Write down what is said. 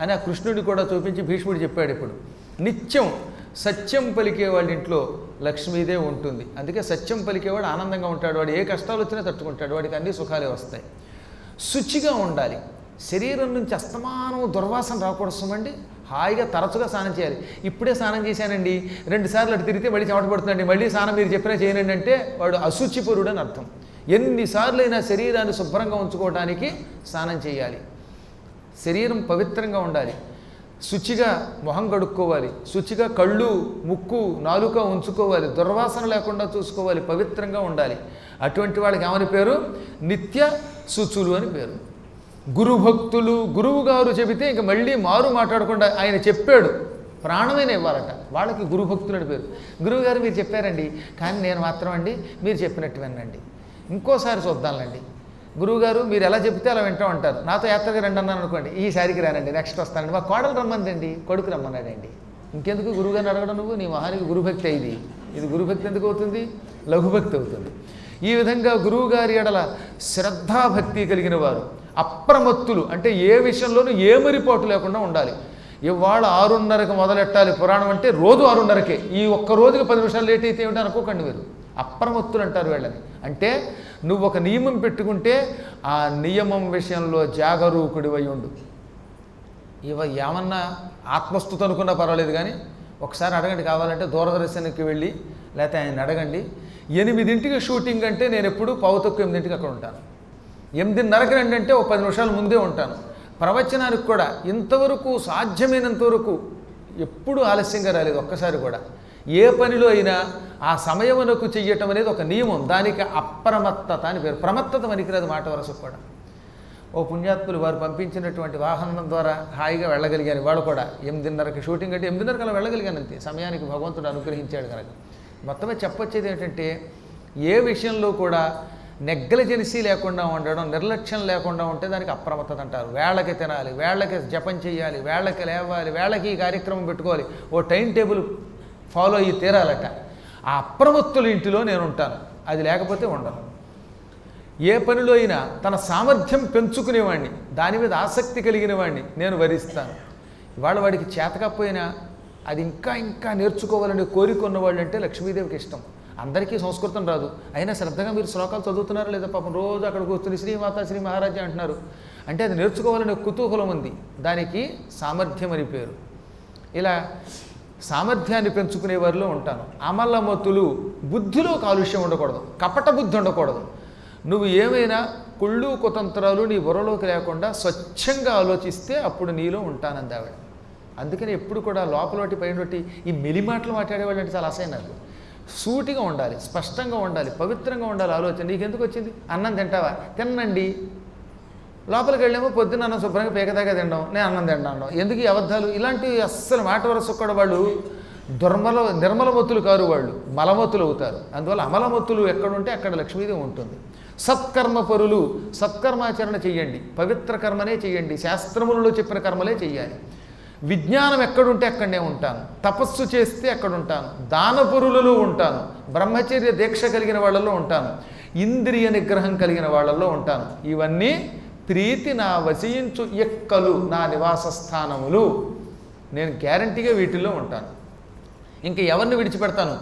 అని ఆ కృష్ణుడి కూడా చూపించి భీష్ముడు చెప్పాడు ఇప్పుడు. నిత్యం సత్యం పలికే వాళ్ళ ఇంట్లో ఉంటుంది. అందుకే సత్యం పలికేవాడు ఆనందంగా ఉంటాడు. వాడు ఏ కష్టాలు వచ్చినా తట్టుకుంటాడు. వాడికి అన్ని సుఖాలే వస్తాయి. శుచిగా ఉండాలి. శరీరం నుంచి అస్తమానం దుర్వాసన రాకూడదు హాయిగా తరచుగా స్నానం చేయాలి. ఇప్పుడే స్నానం చేశానండి. రెండు సార్లు అటు తిరిగితే మళ్ళీ చెమట పడుతుందండి. మళ్ళీ స్నానం మీరు చెప్పినా చేయనండి అంటే వాడు అశుచిపురుడు అని అర్థం. ఎన్నిసార్లు అయినా శరీరాన్ని శుభ్రంగా ఉంచుకోవడానికి స్నానం చేయాలి. శరీరం పవిత్రంగా ఉండాలి. శుచిగా మొహం కడుక్కోవాలి. శుచిగా కళ్ళు ముక్కు నాలుక ఉంచుకోవాలి. దుర్వాసన లేకుండా చూసుకోవాలి. పవిత్రంగా ఉండాలి. అటువంటి వాళ్ళకి ఏమని పేరు? నిత్య శుచులు అని పేరు. గురుభక్తులు గురువు గారు చెబితే ఇంక మళ్ళీ మారు మాట్లాడకుండా ఆయన చెప్పాడు. ప్రాణమైన ఇవ్వాలట. వాళ్ళకి గురుభక్తులు అని పేరు. గురువు గారు మీరు చెప్పారండి. కానీ నేను మాత్రం అండి మీరు చెప్పినట్టు వినండి. ఇంకోసారి చూద్దాంలేండి. గురువుగారు మీరు ఎలా చెప్తే అలా వింటూ ఉంటారు. నాతో యాత్రగా రండి అన్నాను అనుకోండి. ఈసారికి రానండి నెక్స్ట్ వస్తానండి. మా కోడలు రమ్మందండి కొడుకు రమ్మన్నాడండి. ఇంకెందుకు గురువుగారిని అడగడం నువ్వు? నీ మహానికి గురుభక్తి అయింది. ఇది గురుభక్తి ఎందుకు అవుతుంది? లఘుభక్తి అవుతుంది. ఈ విధంగా గురువుగారి ఎడల శ్రద్ధాభక్తి కలిగిన వారు అప్రమత్తులు అంటే ఏ విషయంలోనూ ఏ మరిపోటు లేకుండా ఉండాలి. ఇవాళ ఆరున్నరకు మొదలెట్టాలి పురాణం అంటే రోజు ఆరున్నరకే. ఈ ఒక్క రోజుకి పది నిమిషాలు లేట్ అయితే ఏమిటి అనుకోకండి మీరు. అప్రమత్తులు అంటారు వీళ్ళని. అంటే నువ్వు ఒక నియమం పెట్టుకుంటే ఆ నియమం విషయంలో జాగరూకుడివై ఉండు ఇవ ఏమన్నా ఆత్మస్థుతి అనుకున్నా పర్వాలేదు కానీ ఒకసారి అడగండి కావాలంటే దూరదర్శన్కి వెళ్ళి లేకపోతే ఆయన అడగండి. ఎనిమిదింటికి షూటింగ్ అంటే నేను ఎప్పుడు పావుతక్కువ ఎనిమిదింటికి అక్కడ ఉంటాను. ఎనిమిదిన్నరకి రండి అంటే ఒక పది నిమిషాల ముందే ఉంటాను. ప్రవచనానికి కూడా ఇంతవరకు సాధ్యమైనంత వరకు ఎప్పుడూ ఆలస్యంగా రాలేదు ఒక్కసారి కూడా. ఏ పనిలో అయినా ఆ సమయమునకు చెయ్యటం అనేది ఒక నియమం. దానికి అప్రమత్తత అని పేరు. ప్రమత్తత పనికిరాదు మాట వరసకు కూడా. ఓ పుణ్యాత్ములు వారు పంపించినటువంటి వాహనం ద్వారా హాయిగా వెళ్ళగలిగాను వాళ్ళు కూడా ఎనిమిదిన్నరకి షూటింగ్ అంటే ఎనిమిదిన్నరకి అలా వెళ్ళగలిగాను అంతే సమయానికి భగవంతుడు అనుగ్రహించాడు కనుక. మొత్తమే చెప్పొచ్చేది ఏంటంటే ఏ విషయంలో కూడా నెగ్లజెన్సీ లేకుండా ఉండడం నిర్లక్ష్యం లేకుండా ఉంటే దానికి అప్రమత్తత అంటారు. వేళకి తినాలి వేళకి జపం చేయాలి వేళకి లేవాలి వేళకి ఈ కార్యక్రమం పెట్టుకోవాలి. ఓ టైం టేబుల్ ఫాలో అయ్యి తీరాలట. ఆ అప్రమత్తుల ఇంటిలో నేను ఉంటాను అది లేకపోతే ఉండను. ఏ పనిలో అయినా తన సామర్థ్యం పెంచుకునేవాడిని దాని మీద ఆసక్తి కలిగిన వాడిని నేను వరిస్తాను. ఇవాళ వాడికి చేతకపోయినా అది ఇంకా ఇంకా నేర్చుకోవాలని కోరిక ఉన్నవాళ్ళు అంటే లక్ష్మీదేవికి ఇష్టం. అందరికీ సంస్కృతం రాదు. అయినా శ్రద్ధగా మీరు శ్లోకాలు చదువుతున్నారా లేదా పాపం రోజు అక్కడ కూర్చుని శ్రీమాత శ్రీ మహారాజా అంటున్నారు. అంటే అది నేర్చుకోవాలనే కుతూహలం ఉంది. దానికి సామర్థ్యం అని పేరు. ఇలా సామర్థ్యాన్ని పెంచుకునే వారిలో ఉంటాను. అమలమతులు బుద్ధిలో కాలుష్యం ఉండకూడదు. కపట బుద్ధి ఉండకూడదు. నువ్వు ఏమైనా కుళ్ళు కుతంత్రాలు నీ బుర్రలోకి లేకుండా స్వచ్ఛంగా ఆలోచిస్తే అప్పుడు నీలో ఉంటానంది ఆవిడ. అందుకని ఎప్పుడు కూడా లోపలటి పైనటి ఈ మెలిమాటలు మాట్లాడేవాళ్ళు అంటే చాలా అసహ్యం నాకు. సూటిగా ఉండాలి స్పష్టంగా ఉండాలి పవిత్రంగా ఉండాలి ఆలోచన. నీకెందుకు వచ్చింది? అన్నం తింటావా? తిన్నండి. లోపలికి వెళ్ళేమో పొద్దున్న అన్నం శుభ్రంగా పేకదాకా తినడం నేను అన్నం తినడం ఎందుకు ఈ అబద్ధాలు? ఇలాంటివి అస్సలు మాట వరస కూడా వాళ్ళు దుర్మల నిర్మలమొత్తులు కారు వాళ్ళు మలమొత్తులు అవుతారు. అందువల్ల అమలమొత్తులు ఎక్కడుంటే అక్కడ లక్ష్మీదేవి ఉంటుంది. సత్కర్మ పరులు సత్కర్మాచరణ చెయ్యండి. పవిత్ర కర్మనే చెయ్యండి. శాస్త్రములలో చెప్పిన కర్మలే చెయ్యాలి. విజ్ఞానం ఎక్కడుంటే అక్కడనే ఉంటాను. తపస్సు చేస్తే అక్కడ ఉంటాను దానపురులలో ఉంటాను. బ్రహ్మచర్య దీక్ష కలిగిన వాళ్ళలో ఉంటాను. ఇంద్రియ నిగ్రహం కలిగిన వాళ్ళల్లో ఉంటాను. ఇవన్నీ ప్రీతి నా వశయించు ఎక్కలు నా నివాస స్థానములు నేను గ్యారంటీగా వీటిల్లో ఉంటాను. ఇంకా ఎవరిని విడిచిపెడతాను?